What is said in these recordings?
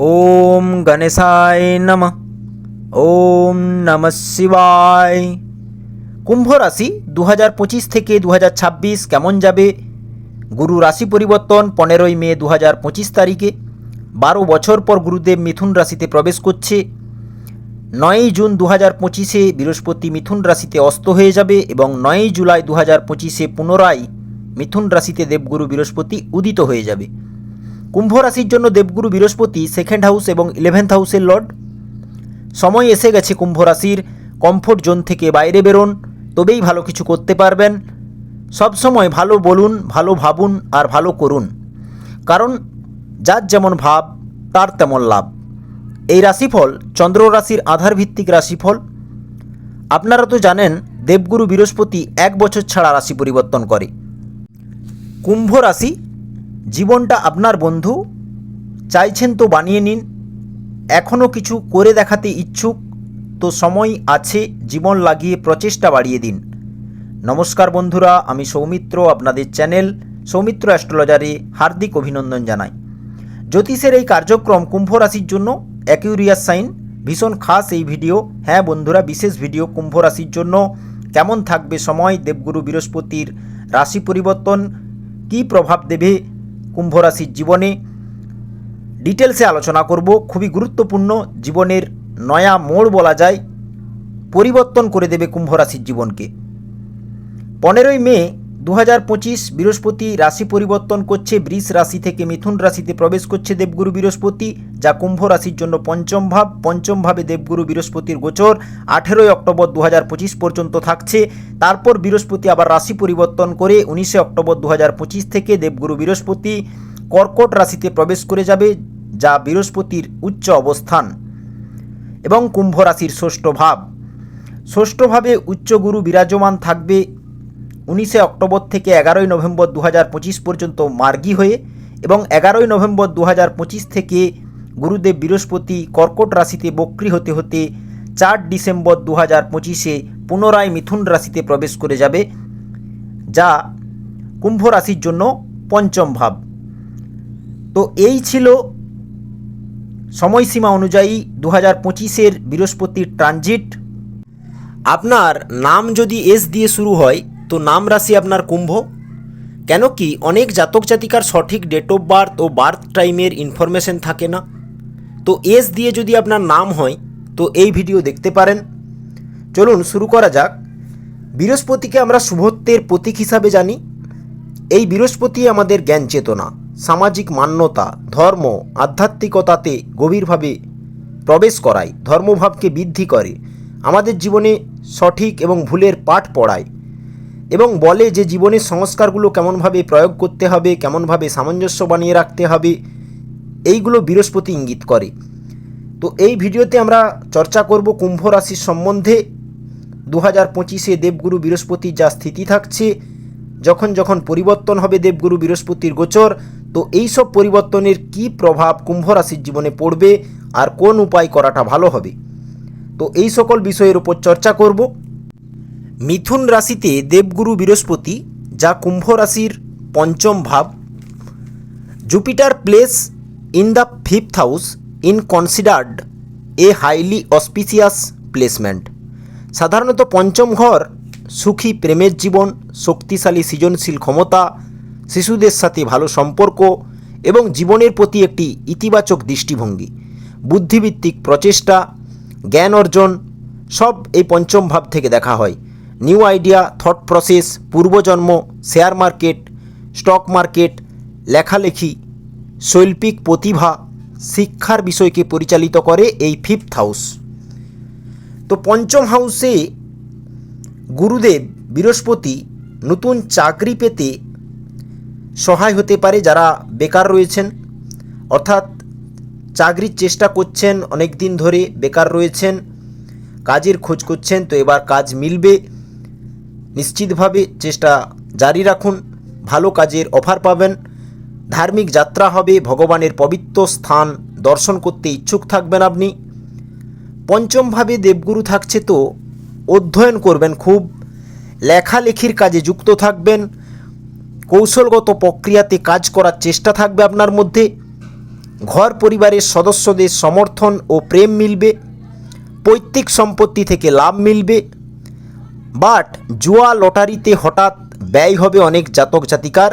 ওম গণেশায় নম। ওম নম শিবায়। কুম্ভ রাশি দু পঁচিশ থেকে দু কেমন যাবে? গুরু রাশি পরিবর্তন পনেরোই মে দু পঁচিশ তারিখে। বারো বছর পর গুরুদেব মিথুন রাশিতে প্রবেশ করছে। নয়ই জুন দু হাজার পঁচিশে বৃহস্পতি মিথুন রাশিতে অস্ত হয়ে যাবে এবং নয়ই জুলাই দু হাজার পঁচিশে পুনরায় মিথুন রাশিতে দেবগুরু বৃহস্পতি উদিত হয়ে যাবে। কুম্ভ রাশির জন্য দেবগুরু বৃহস্পতি সেকেন্ড হাউস এবং ইলেভেন্থ হাউসের লর্ড সময় এসে গেছে কুম্ভ রাশির কমফোর্ট জোন থেকে বাইরে বেরোন, তবেই ভালো কিছু করতে পারবেন। সবসময় ভালো বলুন, ভালো ভাবুন আর ভালো করুন। কারণ যার যেমন ভাব, তার তেমন লাভ। এই রাশিফল চন্দ্র রাশির আধার ভিত্তিক রাশিফল। আপনারা তো জানেন, দেবগুরু বৃহস্পতি এক বছর ছাড়া রাশি পরিবর্তন করে। কুম্ভ রাশি জীবনটা আপনার বন্ধু। চাইছেন তো বানিয়ে নিন। এখনও কিছু করে দেখাতে ইচ্ছুক। তো সময় আছে, জীবন লাগিয়ে প্রচেষ্টা বাড়িয়ে দিন। নমস্কার বন্ধুরা, আমি সৌমিত্র আপনাদের চ্যানেল সৌমিত্র অ্যাস্ট্রোলজারে হার্দিক অভিনন্দন জানাই। জ্যোতিষের এই কার্যক্রম কুম্ভ রাশির জন্য অ্যাকিউরিয়াস সাইন। ভীষণ খাস এই ভিডিও। হ্যাঁ বন্ধুরা, বিশেষ ভিডিও কুম্ভ রাশির জন্য। কেমন থাকবে সময়? দেবগুরু বৃহস্পতির রাশি পরিবর্তন কী প্রভাব দেবে? কুম্ভ রাশির জীবনে ডিটেলসে আলোচনা করব। খুবই গুরুত্বপূর্ণ জীবনের নয়া মোড় বলা যায়, পরিবর্তন করে দেবে কুম্ভ রাশির জীবনকে। পনেরোই মে দু হাজার পঁচিশ বৃহস্পতি রাশি পরিবর্তন করছে, বৃষ রাশি থেকে মিথুন রাশিতে প্রবেশ করছে দেবগুরু বৃহস্পতি, যা কুম্ভ রাশির জন্য পঞ্চম ভাব। পঞ্চম ভাবে দেবগুরু বৃহস্পতির গোচর আঠেরোই অক্টোবর দু হাজার পঁচিশ পর্যন্ত থাকছে। তারপর বৃহস্পতি আবার রাশি পরিবর্তন করে উনিশে অক্টোবর দু হাজার পঁচিশ থেকে দেবগুরু বৃহস্পতি কর্কট রাশিতে প্রবেশ করে যাবে, যা বৃহস্পতির উচ্চ অবস্থান এবং কুম্ভ রাশির ষষ্ঠ ভাব। ষষ্ঠভাবে উচ্চগুরু বিরাজমান থাকবে উনিশে অক্টোবর থেকে এগারোই নভেম্বর দু পর্যন্ত মার্গী হয়ে এবং এগারোই নভেম্বর দু থেকে গুরুদেব বৃহস্পতি কর্কট রাশিতে বক্রি হতে হতে চার ডিসেম্বর দু হাজার পঁচিশে পুনরায় মিথুন রাশিতে প্রবেশ করে যাবে, যা কুম্ভ রাশির জন্য পঞ্চম ভাব। তো এই ছিল সময়সীমা অনুযায়ী দু হাজার পঁচিশের বৃহস্পতির ট্রানজিট। আপনার নাম যদি এস দিয়ে শুরু হয় তো নাম রাশি আপনার কুম্ভ? কেন কি অনেক জাতক জাতিকার সঠিক ডেট অফ বার্থ ও বার্থ টাইমের ইনফরমেশন থাকে না। তো এস দিয়ে যদি আপনার নাম হয়, তো এই ভিডিও দেখতে পারেন। চলুন শুরু করা যাক। বৃহস্পতিকে আমরা শুভত্বের প্রতীক হিসাবে জানি। এই বৃহস্পতি আমাদের জ্ঞান চেতনা, সামাজিক মান্যতা, ধর্ম, আধ্যাত্মিকতাতে গভীরভাবে প্রবেশ করায়, ধর্মভাবকে বৃদ্ধি করে, আমাদের জীবনে সঠিক এবং ভুলের পাঠ পড়ায়। এবং বলে যে জীবনের সংস্কারগুলো কেমনভাবে প্রয়োগ করতে হবে, কেমনভাবে সামঞ্জস্য বানিয়ে রাখতে হবে, এইগুলো বৃহস্পতি ইঙ্গিত করে। তো এই ভিডিওতে আমরা চর্চা করব কুম্ভ রাশির সম্বন্ধে। দু হাজার পঁচিশে দেবগুরু বৃহস্পতির যা স্থিতি থাকছে, যখন যখন পরিবর্তন হবে দেবগুরু বৃহস্পতির গোচর, তো এই সব পরিবর্তনের কি প্রভাব কুম্ভ রাশির জীবনে পড়বে আর কোন উপায় করাটা ভালো হবে? তো এই সকল বিষয়ের উপর চর্চা করব। মিথুন রাশিতে দেবগুরু বৃহস্পতি, যা কুম্ভ রাশির পঞ্চম ভাব। Jupiter place in the fifth house in considered a highly auspicious placement. সাধারণত পঞ্চম ঘর, সুখী প্রেমের জীবন, শক্তিশালী সৃজনশীল ক্ষমতা, শিশুদের সাথে ভালো সম্পর্ক এবং জীবনের প্রতি একটি ইতিবাচক দৃষ্টিভঙ্গি বুদ্ধিভিত্তিক প্রচেষ্টা, জ্ঞান অর্জন, সব এই পঞ্চম ভাব থেকে দেখা হয়। নিউ আইডিয়া, থট প্রসেস পূর্বজন্ম শেয়ার মার্কেট, স্টক মার্কেট, লেখালেখি, শৈল্পিক প্রতিভা, শিক্ষার বিষয়কে পরিচালিত করে এই ফিফথ হাউস তো পঞ্চম হাউসে গুরুদেব বৃহস্পতি নতুন চাকরি পেতে সহায় হতে পারে যারা বেকার রয়েছেন। অর্থাৎ চাকরির চেষ্টা করছেন অনেক দিন ধরে বেকার রয়েছেন, কাজের খোঁজ করছেন, তো এবার কাজ মিলবে। নিশ্চিতভাবে চেষ্টা জারি রাখুন, ভালো কাজের অফার পাবেন, ধার্মিক যাত্রা হবে, ভগবানের পবিত্র স্থান দর্শন করতে ইচ্ছুক থাকবেন আপনি। পঞ্চমভাবে দেবগুরু থাকছে তো, অধ্যয়ন করবেন খুব, লেখালেখির কাজে যুক্ত থাকবেন, কৌশলগত প্রক্রিয়াতে কাজ করার চেষ্টা থাকবে আপনার মধ্যে, ঘর পরিবারের সদস্যদের সমর্থন ও প্রেম মিলবে, পৈতৃক সম্পত্তি থেকে লাভ মিলবে বাট জুয়া লটারিতে হঠাৎ ব্যয় হবে অনেক জাতক জাতিকার,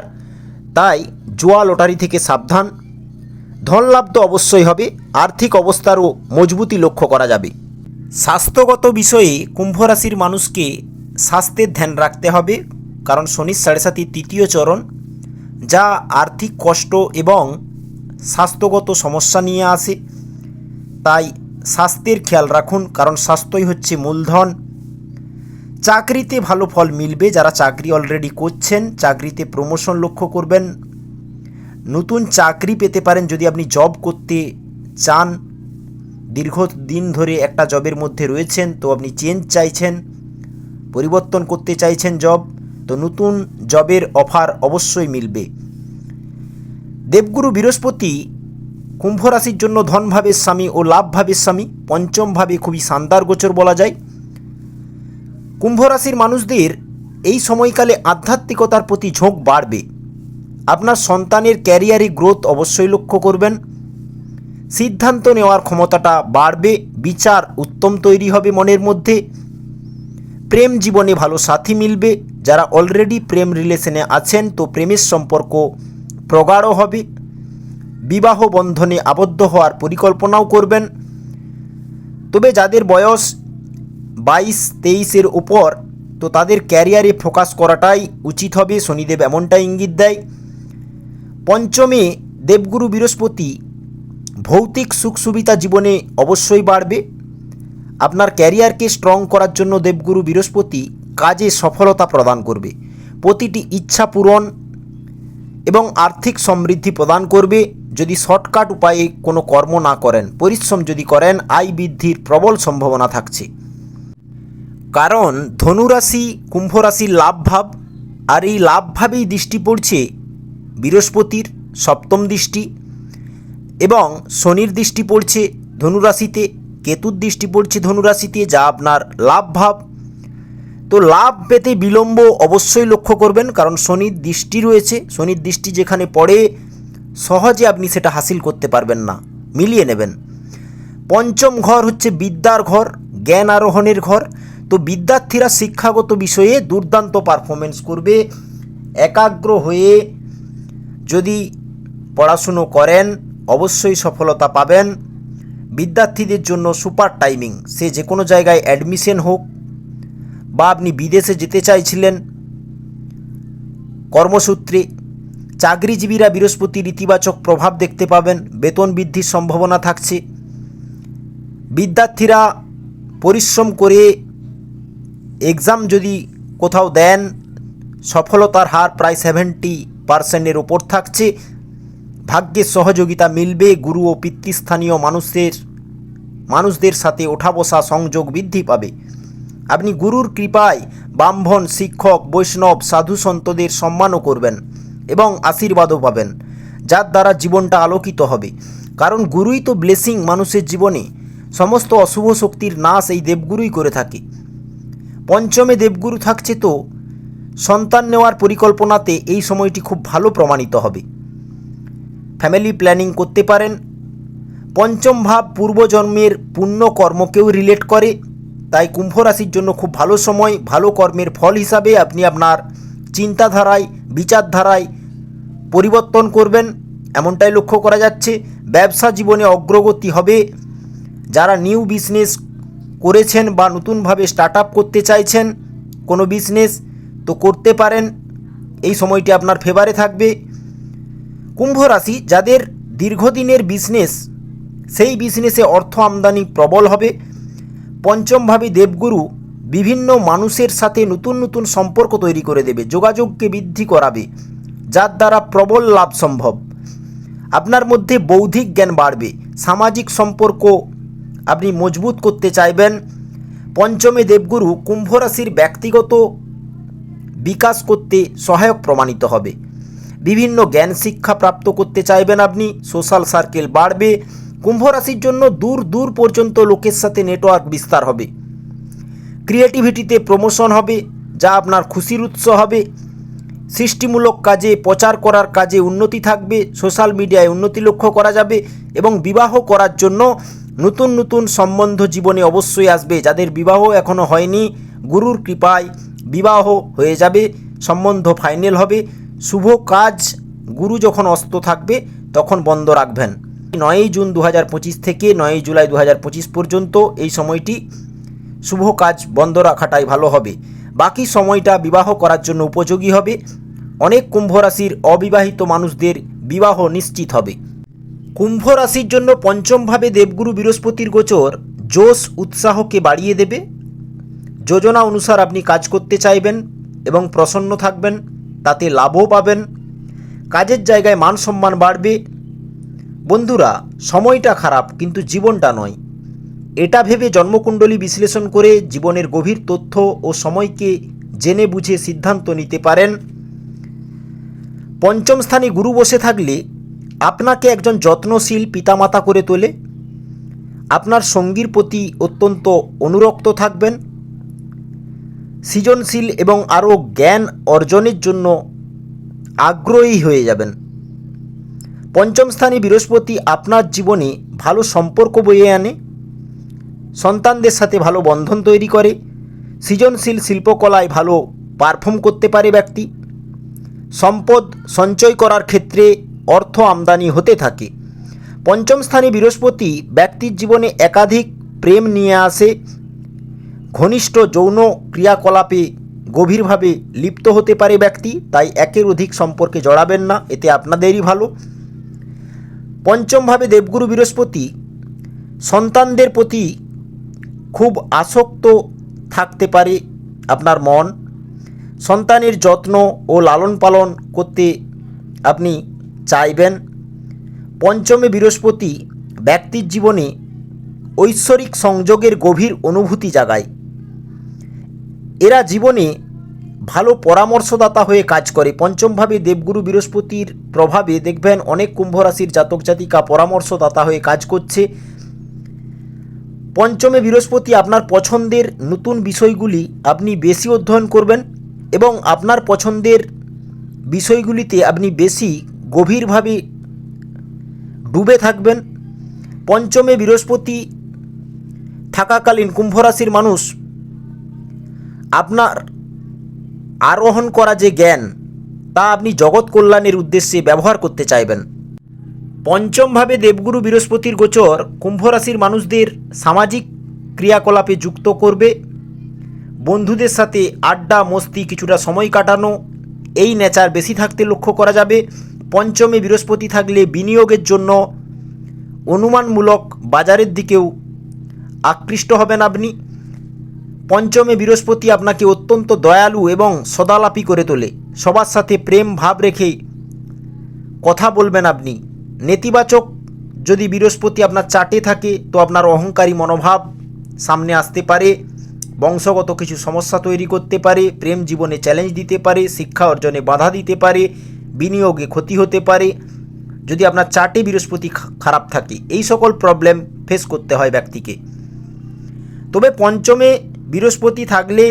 তাই জুয়া লটারি থেকে সাবধান। ধনলাভ তো অবশ্যই হবে, আর্থিক অবস্থারও মজবুতি লক্ষ্য করা যাবে। স্বাস্থ্যগত বিষয়ে কুম্ভ রাশির মানুষকে স্বাস্থ্যের ধ্যান রাখতে হবে, কারণ শনির সাড়ে সাতির তৃতীয় চরণ, যা আর্থিক কষ্ট এবং স্বাস্থ্যগত সমস্যা নিয়ে আসে। তাই স্বাস্থ্যের খেয়াল রাখুন, কারণ স্বাস্থ্যই হচ্ছে মূলধন। চাকরিতে ভালো ফল মিলবে, যারা চাকরি অলরেডি করছেন, চাকরিতে প্রমোশন লক্ষ্য করবেন। নতুন চাকরি পেতে পারেন যদি আপনি জব করতে চান। দীর্ঘদিন ধরে একটা জবের মধ্যে রয়েছেন, তো আপনি চেঞ্জ চাইছেন, পরিবর্তন করতে চাইছেন জব তো নতুন জবের অফার অবশ্যই মিলবে। দেবগুরু বৃহস্পতি কুম্ভ রাশির জন্য ধনভাবের স্বামী ও লাভভাবের স্বামী, পঞ্চমভাবে খুবই শানদার গোচর বলা যায়। কুম্ভ রাশির মানুষদের এই সময়কালে আধ্যাত্মিকতার প্রতি ঝোঁক বাড়বে। আপনার সন্তানের ক্যারিয়ারে গ্রোথ অবশ্যই লক্ষ্য করবেন। সিদ্ধান্ত নেওয়ার ক্ষমতাটা বাড়বে, বিচার উত্তম তৈরি হবে মনের মধ্যে। প্রেম জীবনে ভালো সাথী মিলবে। যারা অলরেডি প্রেম রিলেশনে আছেন, তো প্রেমের সম্পর্ক প্রগাঢ় হবে। বিবাহ বন্ধনে আবদ্ধ হওয়ার পরিকল্পনাও করবেন। তবে যাদের বয়স বাইশ তেইশের ওপর তো তাদের ক্যারিয়ারে ফোকাস করাটাই উচিত হবে। শনিদেব এমনটা ইঙ্গিত দেয়। পঞ্চমে দেবগুরু বৃহস্পতি, ভৌতিক সুখ সুবিধা জীবনে অবশ্যই বাড়বে। আপনার ক্যারিয়ারকে স্ট্রং করার জন্য দেবগুরু বৃহস্পতি কাজে সফলতা প্রদান করবে। প্রতিটি ইচ্ছা পূরণ এবং আর্থিক সমৃদ্ধি প্রদান করবে। যদি শর্টকাট উপায়ে কোনো কর্ম না করেন, পরিশ্রম যদি করেন, আয় বৃদ্ধির প্রবল সম্ভাবনা থাকছে। কারণ ধনুরাশি কুম্ভ রাশির লাভ ভাব আর এই লাভ ভাবেই দৃষ্টি পড়ছে বৃহস্পতির সপ্তম দৃষ্টি এবং শনির দৃষ্টি পড়ছে ধনুরাশিতে, কেতুর দৃষ্টি পড়ছে ধনুরাশিতে, যা আপনার লাভ ভাব তো লাভ পেতে বিলম্ব অবশ্যই লক্ষ্য করবেন, কারণ শনির দৃষ্টি রয়েছে, শনির দৃষ্টি যেখানে পড়ে সহজে আপনি সেটা হাসিল করতে পারবেন না, মিলিয়ে নেবেন। পঞ্চম ঘর হচ্ছে বিদ্যার ঘর, জ্ঞান আরোহণের ঘর। তো বিদ্যার্থীরা শিক্ষাগত বিষয়ে দুর্দান্ত পারফরমেন্স করবে। একাগ্র হয়ে যদি পড়াশুনো করেন, অবশ্যই সফলতা পাবেন। বিদ্যার্থীদের জন্য সুপার টাইমিং সে যে কোনো জায়গায় অ্যাডমিশন হোক বা আপনি বিদেশে যেতে চাইছিলেন, কর্মসূত্রে চাকরিজীবীরা বৃহস্পতির ইতিবাচক প্রভাব দেখতে পাবেন, বেতন বৃদ্ধির সম্ভাবনা থাকছে। বিদ্যার্থীরা পরিশ্রম করে এক্সাম যদি কোথাও দেন, সফলতার হার প্রায় সেভেন্টি পার্সেন্টের ওপর থাকছে। ভাগ্যের সহযোগিতা মিলবে, গুরু ও পিতৃস্থানীয় মানুষের মানুষদের সাথে ওঠা বসা সংযোগ বৃদ্ধি পাবে। আপনি গুরুর কৃপায় ব্রাহ্মণ, শিক্ষক, বৈষ্ণব, সাধু সন্তদের সম্মানও করবেন এবং আশীর্বাদও পাবেন, যার দ্বারা জীবনটা আলোকিত হবে। কারণ গুরুই তো ব্লেসিং মানুষের জীবনে। সমস্ত অশুভ শক্তির নাশ এই দেবগুরুই করে থাকে। পঞ্চমে দেবগুরু থাকছে তো, সন্তান নেওয়ার পরিকল্পনাতে এই সময়টি খুব ভালো প্রমাণিত হবে। ফ্যামিলি প্ল্যানিং করতে পারেন। পঞ্চম ভাব, পূর্বজন্মের পুণ্য কর্মকেও রিলেট করে। তাই কুম্ভ রাশির জন্য খুব ভালো সময়, ভালো কর্মের ফল হিসাবে আপনি আপনার চিন্তাধারায়, বিচারধারায় পরিবর্তন করবেন। এমনটাই লক্ষ্য করা যাচ্ছে। ব্যবসা জীবনে অগ্রগতি হবে। যারা নিউ বিজনেস করেছেন বা নতুনভাবে স্টার্ট আপ করতে চাইছেন, কোনো বিজনেস তো করতে পারেন, এই সময়টি আপনার ফেভারে থাকবে। কুম্ভ রাশি, যাদের দীর্ঘদিনের বিজনেস সেই বিজনেসে অর্থ আমদানি প্রবল হবে। পঞ্চমভাবে দেবগুরু বিভিন্ন মানুষের সাথে নতুন নতুন সম্পর্ক তৈরি করে দেবে, যোগাযোগকে বৃদ্ধি করাবে, যার দ্বারা প্রবল লাভ সম্ভব। আপনার মধ্যে বৌদ্ধিক জ্ঞান বাড়বে, সামাজিক সম্পর্ক আপনি মজবুত করতে চাইবেন। পঞ্চমে দেবগুরু কুম্ভ রাশির ব্যক্তিগত বিকাশ করতে সহায়ক প্রমাণিত হবে। বিভিন্ন জ্ঞান শিক্ষা প্রাপ্ত করতে চাইবেন আপনি সোশ্যাল সার্কেল বাড়বে, কুম্ভ রাশির জন্য দূর দূর পর্যন্ত লোকের সাথে নেটওয়ার্ক বিস্তার হবে। ক্রিয়েটিভিটিতে প্রমোশন হবে, যা আপনার খুশির উৎস হবে। সৃষ্টিমূলক কাজে, প্রচার করার কাজে উন্নতি থাকবে সোশ্যাল মিডিয়ায় উন্নতি লক্ষ্য করা যাবে এবং বিবাহ করার জন্য নতুন নতুন সম্বন্ধ জীবনে অবশ্যই আসবে। যাদের বিবাহ এখনও হয়নি, গুরুর কৃপায় বিবাহ হয়ে যাবে, সম্বন্ধ ফাইনাল হবে। শুভ কাজ, গুরু যখন অস্ত থাকবে, তখন বন্ধ রাখবেন। নয়ই জুন দু হাজার পঁচিশ থেকে নয়ই জুলাই দু হাজার পঁচিশ পর্যন্ত এই সময়টি শুভ কাজ বন্ধ রাখাটাই ভালো হবে। বাকি সময়টা বিবাহ করার জন্য উপযোগী হবে। অনেক কুম্ভ রাশির অবিবাহিত মানুষদের বিবাহ নিশ্চিত হবে। কুম্ভ রাশির জন্য পঞ্চমভাবে দেবগুরু বৃহস্পতির গোচর, জোশ উৎসাহকে বাড়িয়ে দেবে। যোজনা অনুসার আপনি কাজ করতে চাইবেন এবং প্রসন্ন থাকবেন, তাতে লাভও পাবেন। কাজের জায়গায় মান সম্মান বাড়বে। বন্ধুরা, সময়টা খারাপ, কিন্তু জীবনটা নয়। এটা ভেবে জন্মকুণ্ডলী বিশ্লেষণ করে জীবনের গভীর তথ্য ও সময়কে জেনে বুঝে সিদ্ধান্ত নিতে পারেন। পঞ্চম স্থানে গুরু বসে থাকলে আপনাকে একজন যত্নশীল পিতামাতা করে তোলে। আপনার সঙ্গীর প্রতি অত্যন্ত অনুরক্ত থাকবেন। সৃজনশীল এবং আরও জ্ঞান অর্জনের জন্য আগ্রহী হয়ে যাবেন। পঞ্চম স্থানে বৃহস্পতি আপনার জীবনে ভালো সম্পর্ক বয়ে আনে। সন্তানদের সাথে ভালো বন্ধন তৈরি করে। সৃজনশীল শিল্পকলায় ভালো পারফর্ম করতে পারে ব্যক্তি। সম্পদ সঞ্চয় করার ক্ষেত্রে অর্থ আমদানি হতে থাকে। পঞ্চম স্থানে বৃহস্পতি ব্যক্তির জীবনে একাধিক প্রেম নিয়ে আসে। ঘনিষ্ঠ যৌন ক্রিয়াকলাপে গভীরভাবে লিপ্ত হতে পারে ব্যক্তি, তাই একের অধিক সম্পর্কে জড়াবেন না, এতে আপনাদেরই ভালো। পঞ্চমভাবে দেবগুরু বৃহস্পতি, সন্তানদের প্রতি খুব আসক্ত থাকতে পারে আপনার মন। সন্তানের যত্ন ও লালন পালন করতে আপনি চাইবেন। পঞ্চমে বৃহস্পতি ব্যক্তির জীবনে ঐশ্বরিক সংযোগের গভীর অনুভূতি জাগায়। এরা জীবনে ভালো পরামর্শদাতা হয়ে কাজ করে। পঞ্চমভাবে দেবগুরু বৃহস্পতির প্রভাবে দেখবেন অনেক কুম্ভ রাশির জাতক জাতিকা পরামর্শদাতা হয়ে কাজ করছে। পঞ্চমে বৃহস্পতি আপনার পছন্দের নতুন বিষয়গুলি আপনি বেশি অধ্যয়ন করবেন এবং আপনার পছন্দের বিষয়গুলিতে আপনি বেশি গভীরভাবে ডুবে থাকবেন। পঞ্চমে বৃহস্পতি থাকাকালীন কুম্ভ রাশির মানুষ আপনার আরোহণ করা যে জ্ঞান, তা আপনি জগৎ কল্যাণের উদ্দেশ্যে ব্যবহার করতে চাইবেন। পঞ্চমভাবে দেবগুরু বৃহস্পতির গোচর কুম্ভ রাশির মানুষদের সামাজিক ক্রিয়াকলাপে যুক্ত করবে। বন্ধুদের সাথে আড্ডা, মস্তি, কিছুটা সময় কাটানো, এই নেচার বেশি থাকতে লক্ষ্য করা যাবে। পঞ্চমে বৃহস্পতি থাকলে বিনিয়োগের জন্য অনুমানমূলক বাজারের দিকেও আকৃষ্ট হবেন আপনি। পঞ্চমে বৃহস্পতি আপনাকে অত্যন্ত দয়ালু এবং সদালাপি করে তোলে। সবার সাথে প্রেম ভাব রেখে কথা বলবেন আপনি। নেতিবাচক যদি বৃহস্পতি আপনার চাটে থাকে, তো আপনার অহংকারী মনোভাব সামনে আসতে পারে, বংশগত কিছু সমস্যা তৈরি করতে পারে, প্রেম জীবনে চ্যালেঞ্জ দিতে পারে, শিক্ষা অর্জনে বাধা দিতে পারে বিনিয়োগে ক্ষতি হতে পারে। যদি আপনার চার্টে বৃহস্পতি খারাপ থাকে, এই সকল প্রবলেম ফেস করতে হয় ব্যক্তিকে। তবে পঞ্চমে বৃহস্পতি থাকলে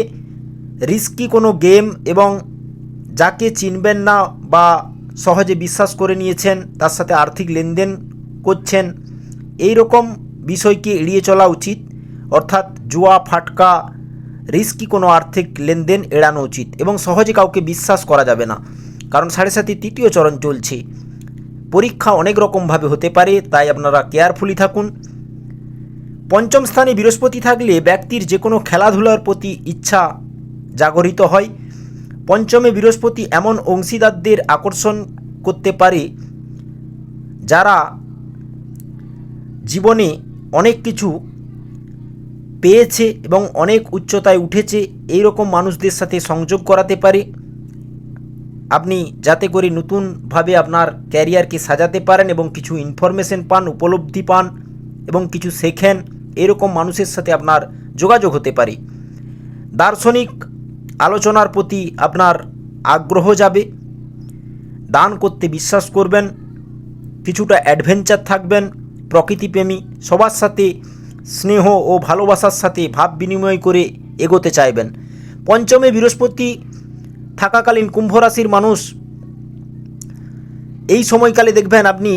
রিস্কি কোনো গেম এবং যাকে চিনবেন না বা সহজে বিশ্বাস করে নিয়েছেন, তার সাথে আর্থিক লেনদেন করছেন, এই রকম বিষয়কে এড়িয়ে চলা উচিত। অর্থাৎ জুয়া, ফাটকা রিস্কি কোনো আর্থিক লেনদেন এড়ানো উচিত এবং সহজে কাউকে বিশ্বাস করা যাবে না। কারণ সাড়ে সাথে তৃতীয় চরণ চলছে। পরীক্ষা অনেক রকমভাবে হতে পারে, তাই আপনারা কেয়ারফুলি থাকুন। পঞ্চম স্থানে বৃহস্পতি থাকলে ব্যক্তির যে কোনো খেলাধুলার প্রতি ইচ্ছা জাগরিত হয়। পঞ্চমে বৃহস্পতি এমন অংশীদারদের আকর্ষণ করতে পারে, যারা জীবনে অনেক কিছু পেয়েছে এবং অনেক উচ্চতায় উঠেছে। এই রকম মানুষদের সাথে সংযোগ করাতে পারে। আপনি যাতে করে নতুনভাবে আপনার ক্যারিয়ারকে সাজাতে পারেন এবং কিছু ইনফরমেশন পান, উপলব্ধি পান এবং কিছু শেখেন, এরকম মানুষের সাথে আপনার যোগাযোগ হতে পারে। দার্শনিক আলোচনার প্রতি আপনার আগ্রহ যাবে, দান করতে বিশ্বাস করবেন, কিছুটা অ্যাডভেঞ্চার থাকবেন, প্রকৃতিপ্রেমী, সবার সাথে স্নেহ ও ভালোবাসার সাথে ভাব বিনিময় করে এগোতে চাইবেন। পঞ্চমে বৃহস্পতি থাকাকালীন কুম্ভ রাশির মানুষ, এই সময়কালে দেখবেন আপনি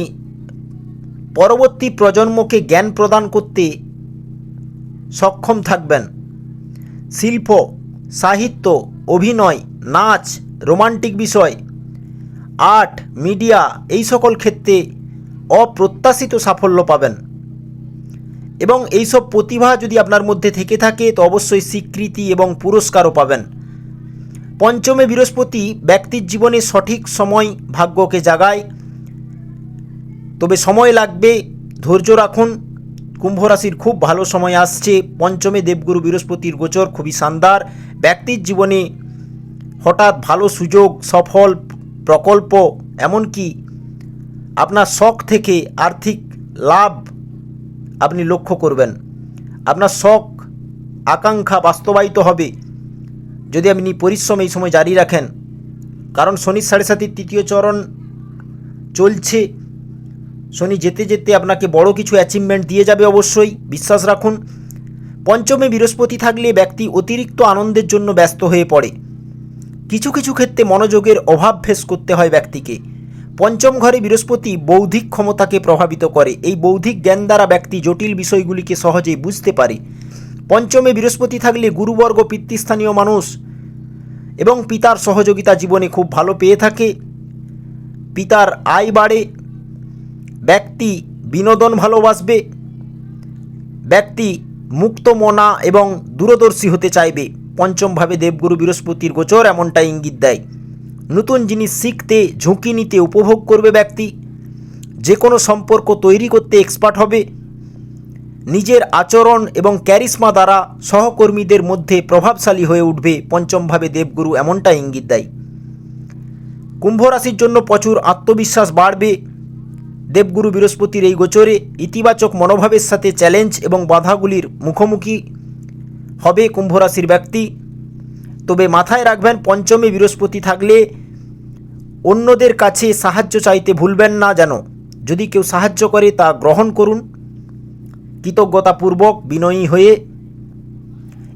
পরবর্তী প্রজন্মকে জ্ঞান প্রদান করতে সক্ষম থাকবেন। শিল্প, সাহিত্য, অভিনয়, নাচ, রোমান্টিক বিষয়, আর্ট, মিডিয়া এই সকল ক্ষেত্রে অপ্রত্যাশিত সাফল্য পাবেন। এবং এইসব প্রতিভা যদি আপনার মধ্যে থেকে থাকে, তো অবশ্যই স্বীকৃতি এবং পুরস্কারও পাবেন। পঞ্চমে বৃহস্পতি ব্যক্তির জীবনে সঠিক সময় ভাগ্যকে জাগায়। তবে সময় লাগবে, ধৈর্য রাখুন। কুম্ভ রাশির খুব ভালো সময় আসছে। পঞ্চমে দেবগুরু বৃহস্পতির গোচর খুবই শানদার। ব্যক্তির জীবনে হঠাৎ ভালো সুযোগ, সফল প্রকল্প, এমনকি আপনার শখ থেকে আর্থিক লাভ আপনি লক্ষ্য করবেন। আপনার শখ, আকাঙ্ক্ষা বাস্তবায়িত হবে। যদি আপনি পরিশ্রম এই সময় জারি রাখেন, কারণ শনির সাড়ে সাতির তৃতীয় চরণ চলছে। শনি যেতে যেতে আপনাকে বড় কিছু অ্যাচিভমেন্ট দিয়ে যাবে অবশ্যই, বিশ্বাস রাখুন। পঞ্চমে বৃহস্পতি থাকলে ব্যক্তি অতিরিক্ত আনন্দের জন্য ব্যস্ত হয়ে পড়ে। কিছু কিছু ক্ষেত্রে মনোযোগের অভাব ফেস করতে হয় ব্যক্তিকে। পঞ্চম ঘরে বৃহস্পতি বৌদ্ধিক ক্ষমতাকে প্রভাবিত করে। এই বৌদ্ধিক জ্ঞান দ্বারা ব্যক্তি জটিল বিষয়গুলিকে সহজেই বুঝতে পারে। পঞ্চমে বৃহস্পতি থাকলে গুরুবর্গ পিতৃস্থানীয় মানুষ এবং পিতার সহযোগিতা জীবনে খুব ভালো পেয়ে থাকে। পিতার আয় বাড়ে, ব্যক্তি বিনোদন ভালোবাসবে, ব্যক্তি মুক্ত মনা এবং দূরদর্শী হতে চাইবে। পঞ্চমভাবে দেবগুরু বৃহস্পতির গোচর এমনটা ইঙ্গিত দেয়। নতুন জিনিস শিখতে, ঝুঁকি নিতে উপভোগ করবে ব্যক্তি। যে কোনো সম্পর্ক তৈরি করতে এক্সপার্ট হবে। নিজের আচরণ এবং ক্যারিসমা দ্বারা সহকর্মীদের মধ্যে প্রভাবশালী হয়ে উঠবে পঞ্চমভাবে দেবগুরু এমনটা ইঙ্গিত দেয়। কুম্ভ রাশির জন্য প্রচুর আত্মবিশ্বাস বাড়বে। দেবগুরু বৃহস্পতির এই গোচরে ইতিবাচক মনোভাবের সাথে চ্যালেঞ্জ এবং বাধাগুলির মুখোমুখি হবে কুম্ভ রাশির ব্যক্তি। তবে মাথায় রাখবেন, পঞ্চমে বৃহস্পতি থাকলে অন্যদের কাছে সাহায্য চাইতে ভুলবেন না যেন। যদি কেউ সাহায্য করে তা গ্রহণ করুন। কৃতজ্ঞতাপূর্বক বিনয়ী হয়ে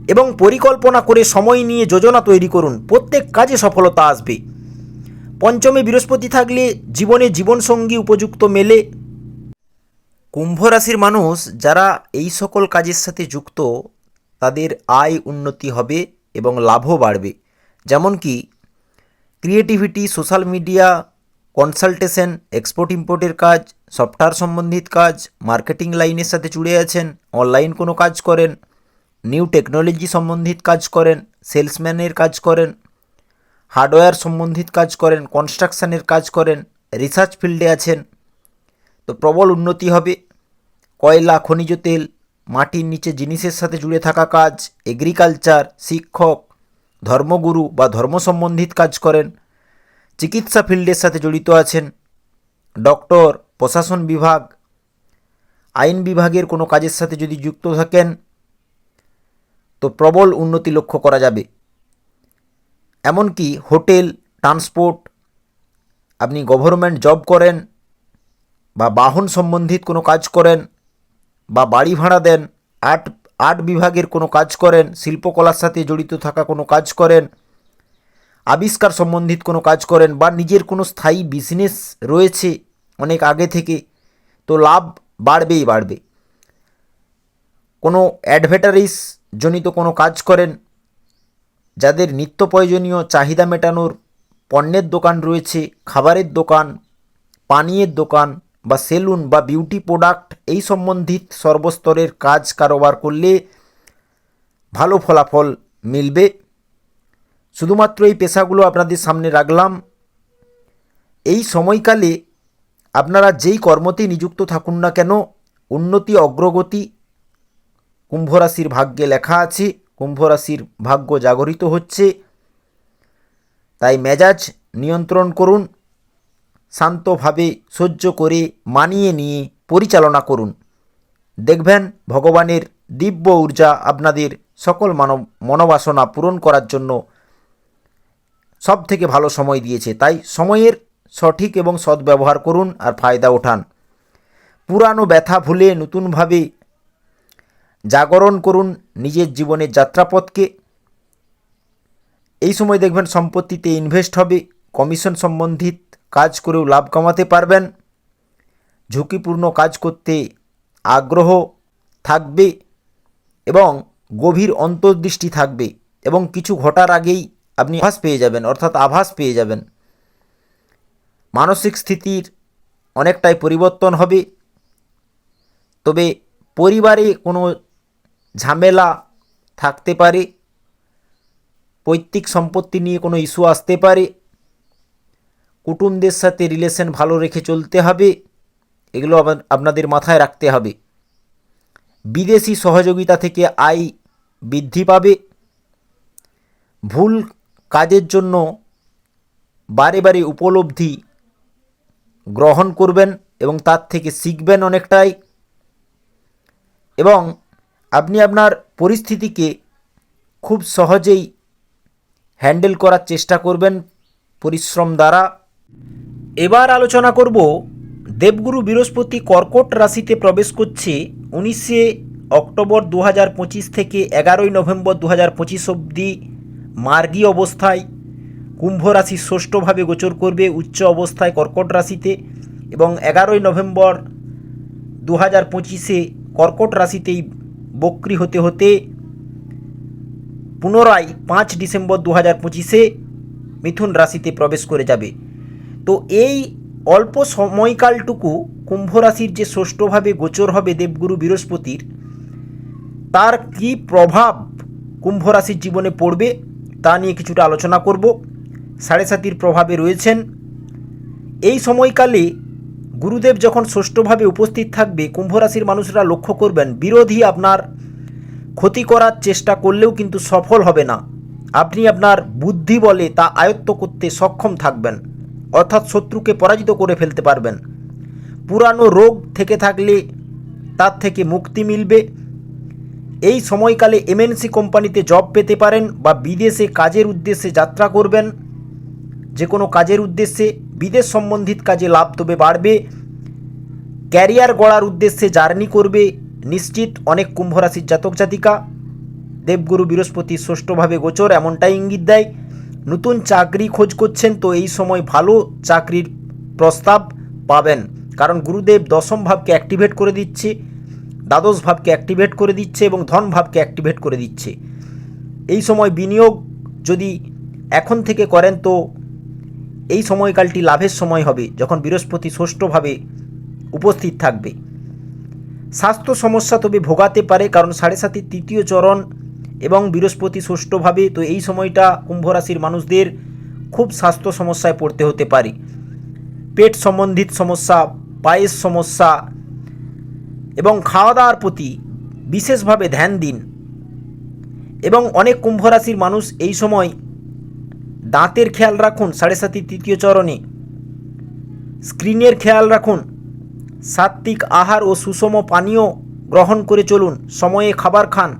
এবং পরিকল্পনা করে সময় নিয়ে যোজনা তৈরি করুন। প্রত্যেক কাজে সফলতা আসবে। পঞ্চমে বৃহস্পতি থাকলে জীবনে জীবনসঙ্গী উপযুক্ত মেলে। কুম্ভ রাশির মানুষ যারা এই সকল কাজের সাথে যুক্ত, তাদের আয় উন্নতি হবে এবং লাভও বাড়বে। যেমন কি creativity, social media, consultation, export, ইম্পোর্টের কাজ সফটওয়্যার সম্বন্ধিত কাজ, মার্কেটিং লাইনের সাথে জুড়ে আছেন, অনলাইন কোনো কাজ করেন, নিউ টেকনোলজি সম্বন্ধিত কাজ করেন, সেলসম্যানের কাজ করেন, হার্ডওয়্যার সম্বন্ধিত কাজ করেন, কনস্ট্রাকশানের কাজ করেন, রিসার্চ ফিল্ডে আছেন। তো প্রবল উন্নতি হবে। কয়লা, খনিজ তেল, মাটির নিচে জিনিসের সাথে জুড়ে থাকা কাজ এগ্রিকালচার শিক্ষক, ধর্মগুরু বা ধর্ম সম্বন্ধিত কাজ করেন, চিকিৎসা ফিল্ডের সাথে জড়িত আছেন ডক্টর, প্রশাসন বিভাগ, আইন বিভাগের কোনো কাজের সাথে যদি যুক্ত থাকেন, তো প্রবল উন্নতি লক্ষ্য করা যাবে। এমনকি হোটেল, ট্রান্সপোর্ট, আপনি গভর্নমেন্ট জব করেন বা বাহন সম্বন্ধিত কোনো কাজ করেন বা বাড়ি ভাড়া দেন আর্ট আর্ট বিভাগের কোনো কাজ করেন, শিল্পকলার সাথে জড়িত থাকা কোনো কাজ করেন আবিষ্কার সম্বন্ধিত কোনো কাজ করেন বা নিজের কোনো স্থায়ী বিজনেস রয়েছে অনেক আগে থেকে, তো লাভ বাড়বেই বাড়বে। কোনো অ্যাডভার্টারিজ জনিত কোনো কাজ করেন যাদের নিত্য প্রয়োজনীয় চাহিদা মেটানোর পণ্যের দোকান রয়েছে, খাবারের দোকান, পানীয়ের দোকান বা সেলুন বা বিউটি প্রোডাক্ট এই সম্বন্ধিত সর্বস্তরের কাজ কারবার করলে ভালো ফলাফল মিলবে। শুধুমাত্র এই পেশাগুলো আপনাদের সামনে রাখলাম। এই সময়কালে আপনারা যেই কর্মতেই নিযুক্ত থাকুন না কেন, উন্নতি, অগ্রগতি, কুম্ভরাশির ভাগ্যে লেখা আছে, কুম্ভরাশির ভাগ্য জাগরিত হচ্ছে। তাই মেজাজ নিয়ন্ত্রণ করুন, শান্তভাবে সহ্য করে মানিয়ে নিয়ে পরিচালনা করুন। দেখবেন ভগবানের দিব্য ঊর্জা আপনাদের সকল মানব মনোবাসনা পূরণ করার জন্য সব থেকে ভালো সময় দিয়েছে। তাই সময়ের সঠিক এবং সদ্ব্যবহার করুন আর ফায়দা ওঠান পুরানো ব্যথা ভুলে নতুনভাবে জাগরণ করুন নিজের জীবনের যাত্রাপথকে। এই সময় দেখবেন সম্পত্তিতে ইনভেস্ট হবে কমিশন সম্বন্ধিত কাজ করেও লাভ কামাতে পারবেন। ঝুঁকিপূর্ণ কাজ করতে আগ্রহ থাকবে এবং গভীর অন্তর্দৃষ্টি থাকবে এবং কিছু ঘটার আগেই আপনি আভাস পেয়ে যাবেন, অর্থাৎ আভাস পেয়ে যাবেন। মানসিক স্থিতির অনেকটাই পরিবর্তন হবে। তবে পরিবারে কোনো ঝামেলা থাকতে পারে, পৈতৃক সম্পত্তি নিয়ে কোনো ইস্যু আসতে পারে, কুটুমদের সাথে রিলেশন ভালো রেখে চলতে হবে, এগুলো আপনাদের মাথায় রাখতে হবে। বিদেশি সহযোগিতা থেকে আয় বৃদ্ধি পাবে। ভুল কাজের জন্য বারে বারে উপলব্ধি গ্রহণ করবেন এবং তার থেকে শিখবেন অনেকটাই। এবং আপনি আপনার পরিস্থিতিকে খুব সহজেই হ্যান্ডেল করার চেষ্টা করবেন পরিশ্রম দ্বারা। এবার আলোচনা করব দেবগুরু বৃহস্পতি কর্কট রাশিতে প্রবেশ করছে উনিশে অক্টোবর দু থেকে এগারোই নভেম্বর দু হাজার পঁচিশ অবধি। মার্গী অবস্থায় কুম্ভ রাশি ষষ্ঠভাবে গোচর করবে, উচ্চ অবস্থায় কর্কট রাশিতে এবং এগারোই নভেম্বর দু হাজার পঁচিশে কর্কট রাশিতেই বক্রি হতে হতে পুনরায় পাঁচ ডিসেম্বর দু হাজার পঁচিশে মিথুন রাশিতে প্রবেশ করে যাবে। তো এই অল্প সময়কালটুকু কুম্ভ রাশির যে ষষ্ঠভাবে গোচর হবে দেবগুরু বৃহস্পতির, তার কী প্রভাব কুম্ভ রাশির জীবনে পড়বে? তা নিয়ে কিছুটা আলোচনা করব। সাড়ে সাতির প্রভাবে রয়েছেন। এই সময়কালে গুরুদেব যখন ষষ্ঠভাবে উপস্থিত থাকবে, কুম্ভরাশির মানুষরা লক্ষ্য করবেন, বিরোধী আপনার ক্ষতি করার চেষ্টা করলেও কিন্তু সফল হবে না। আপনি আপনার বুদ্ধি বলে তা আয়ত্ত করতে সক্ষম থাকবেন, অর্থাৎ শত্রুকে পরাজিত করে ফেলতে পারবেন। পুরানো রোগ থেকে থাকলে তার থেকে মুক্তি মিলবে। এই সময়কালে এমএনসি কোম্পানিতে জব পেতে পারেন বা বিদেশে কাজের উদ্দেশ্যে যাত্রা করবেন। যে কোনো কাজের উদ্দেশ্যে বিদেশ সম্বন্ধিত কাজে লাভ তবে বাড়বে। ক্যারিয়ার গড়ার উদ্দেশ্যে জার্নি করবে। নিশ্চিত অনেক কুম্ভরাশির জাতক জাতিকা। দেবগুরু বৃহস্পতি ষষ্ঠভাবে গোচর এমনটাই ইঙ্গিত দেয়। নতুন চাকরি খোঁজ করছেন তো এই সময় ভালো চাকরির প্রস্তাব পাবেন। কারণ গুরুদেব দশম ভাবকে অ্যাক্টিভেট করে দিচ্ছে। দ্বাদশ ভাবকে অ্যাক্টিভেট করে দিচ্ছে এবং ধন ভাবকে অ্যাক্টিভেট করে দিচ্ছে। এই সময় বিনিয়োগ যদি এখন থেকে করেন তো এই সময়কালটি লাভের সময় হবে, যখন বৃহস্পতি ষষ্ঠভাবে উপস্থিত থাকবে। স্বাস্থ্য সমস্যা তবে ভোগাতে পারে, কারণ সাড়ে সাতির তৃতীয় চরণ এবং বৃহস্পতি ষষ্ঠভাবে, তো এই সময়টা কুম্ভ রাশির মানুষদের খুব স্বাস্থ্য সমস্যায় পড়তে হতে পারে। পেট সম্বন্ধিত সমস্যা, পায়ের সমস্যা এবং খাওয়া দাওয়ার প্রতি বিশেষভাবে ধ্যান দিন। এবং অনেক কুম্ভ রাশির মানুষ এই সময় দাঁতের খেয়াল রাখুন, সাড়ে সাতির তৃতীয় চরণে। স্ক্রিনের খেয়াল রাখুন, সাত্ত্বিক আহার ও সুষম পানীয় গ্রহণ করে চলুন, সময়ে খাবার খান।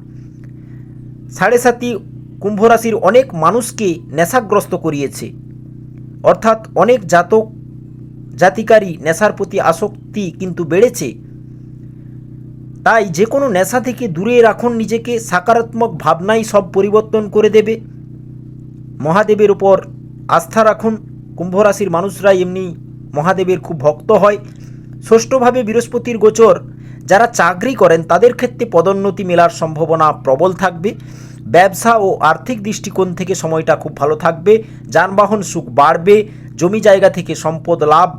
সাড়ে সাতি কুম্ভ রাশির অনেক মানুষকে নেশাগ্রস্ত করিয়েছে। অর্থাৎ অনেক জাতক জাতিকারী নেশার প্রতি আসক্তি কিন্তু বেড়েছে। তাই যে কোনো নেশা থেকে দূরে রাখুন নিজেকে, সকারাত্মক ভাবনাই সব পরিবর্তন করে দেবে। মহাদেবের উপর আস্থা রাখুন কুম্ভ রাশির মানুষরা এমনি মহাদেবের খুব ভক্ত হয়। ষষ্ঠভাবে বৃহস্পতির গোচর, যারা চাকরি করেন তাদের ক্ষেত্রে পদোন্নতি মেলার সম্ভাবনা প্রবল থাকবে। ব্যবসা ও আর্থিক দৃষ্টিকোণ থেকে সময়টা খুব ভালো থাকবে, যানবাহন সুখ বাড়বে, জমি জায়গা থেকে সম্পদ লাভ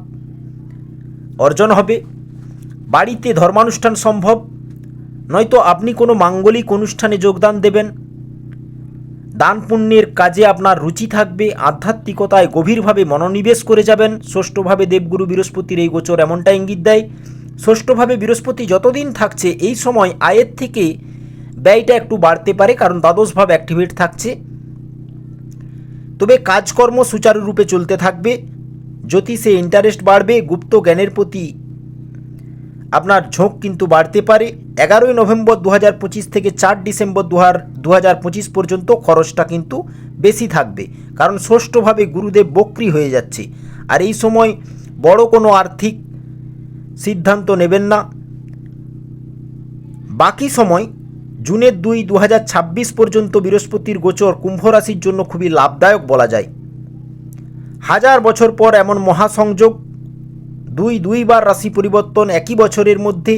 অর্জন হবে। বাড়িতে ধর্মানুষ্ঠান সম্ভব নয়তো আপনি কোনো মাঙ্গলিক অনুষ্ঠানে যোগদান দেবেন। দান পুণ্যের কাজে আপনার রুচি থাকবে, আধ্যাত্মিকতায় গভীরভাবে মনোনিবেশ করে যাবেন। ষষ্ঠভাবে দেবগুরু বৃহস্পতির এই গোচর এমনটা ইঙ্গিত দেয়। ষষ্ঠভাবে বৃহস্পতি যতদিন থাকছে, এই সময় আয়ের থেকে ব্যয়টা একটু বাড়তে পারে, কারণ দ্বাদশভাব অ্যাক্টিভেট থাকছে। তবে কাজকর্ম সুচারুরূপে চলতে থাকবে। জ্যোতিষে ইন্টারেস্ট বাড়বে, গুপ্ত জ্ঞানের প্রতি আপনার ঝোঁক কিন্তু বাড়তে পারে। এগারোই নভেম্বর দু হাজার পঁচিশ থেকে চার ডিসেম্বর দু হাজার পর্যন্ত খরচটা কিন্তু বেশি থাকবে, কারণ ষষ্ঠভাবে গুরুদেব বক্রি হয়ে যাচ্ছে। আর এই সময় বড় কোনো আর্থিক সিদ্ধান্ত নেবেন না। বাকি সময় জুনের দুই দু পর্যন্ত বৃহস্পতির গোচর কুম্ভ রাশির জন্য খুবই লাভদায়ক বলা যায়। হাজার বছর পর এমন মহাসংযোগ দুই দুইবার রাশি পরিবর্তন একই বছরের মধ্যে,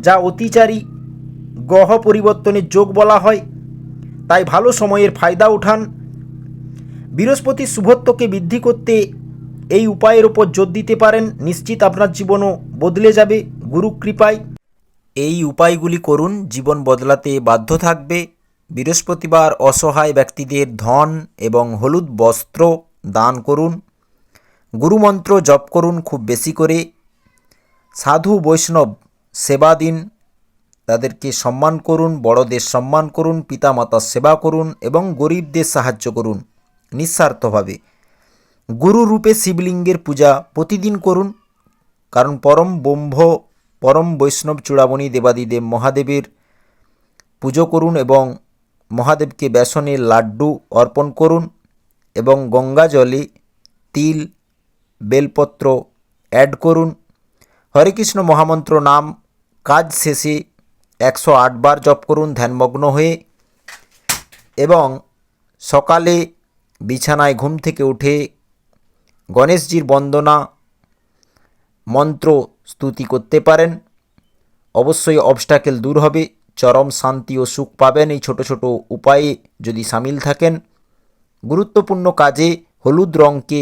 যা অতিচারী গ্রহ পরিবর্তনের যোগ বলা হয়। তাই ভালো সময়ের ফায়দা উঠান। বৃহস্পতির শুভত্বকে বৃদ্ধি করতে এই উপায়ের ওপর জোর দিতে পারেন। নিশ্চিত আপনার জীবনও বদলে যাবে গুরু কৃপায়। এই উপায়গুলি করুন, জীবন বদলাতে বাধ্য থাকবে। বৃহস্পতিবার অসহায় ব্যক্তিদের ধন এবং হলুদ বস্ত্র দান করুন। গুরুমন্ত্র জপ করুন খুব বেশি করে। সাধু, বৈষ্ণব সেবা দিন, তাদেরকে সম্মান করুন, বড়দের সম্মান করুন, পিতামাতার সেবা করুন এবং গরিবদের সাহায্য করুন নিঃস্বার্থভাবে। গুরু রূপে শিবলিঙ্গের পূজা প্রতিদিন করুন, কারণ পরম ব্রহ্ম, পরম বৈষ্ণব চূড়ামণি দেবাদিদেব মহাদেবের পুজো করুন এবং মহাদেবকে বেসনের লাড্ডু অর্পণ করুন এবং গঙ্গা জলে তিল বেলপত্র অ্যাড করুন। হরে কৃষ্ণ মহামন্ত্র নাম, কাজ শেষে একশো আট বার জপ করুন ধ্যানমগ্ন হয়ে এবং সকালে বিছানায় ঘুম থেকে উঠে গণেশজির বন্দনা মন্ত্র স্তুতি করতে পারেন। অবশ্যই অবস্টাকেল দূর হবে, চরম শান্তি ও সুখ পাবেন এই ছোট ছোট উপায়ে যদি সামিল থাকেন। গুরুত্বপূর্ণ কাজে হলুদ রঙকে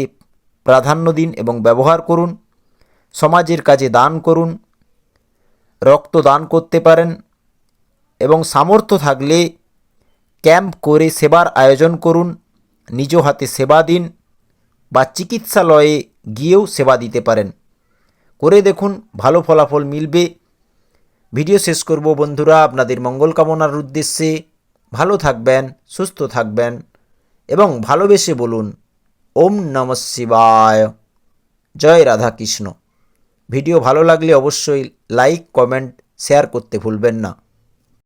প্রাধান্য দিন এবং ব্যবহার করুন। সমাজের কাজে দান করুন। রক্ত দান করতে পারেন এবং সামর্থ্য থাকলে ক্যাম্প করে সেবার আয়োজন করুন। নিজ হাতে সেবা দিন বা চিকিৎসালয়ে গিয়েও সেবা দিতে পারেন। করে দেখুন, ভালো ফলাফল মিলবে। ভিডিও শেষ করব। বন্ধুরা, আপনাদের মঙ্গল কামনার উদ্দেশ্যে ভালো থাকবেন, সুস্থ থাকবেন এবং ভালোবেসে বলুন ওম নম শিবায়। জয় রাধাকৃষ্ণ। ভিডিও ভালো লাগলে অবশ্যই লাইক, কমেন্ট, শেয়ার করতে ভুলবেন না।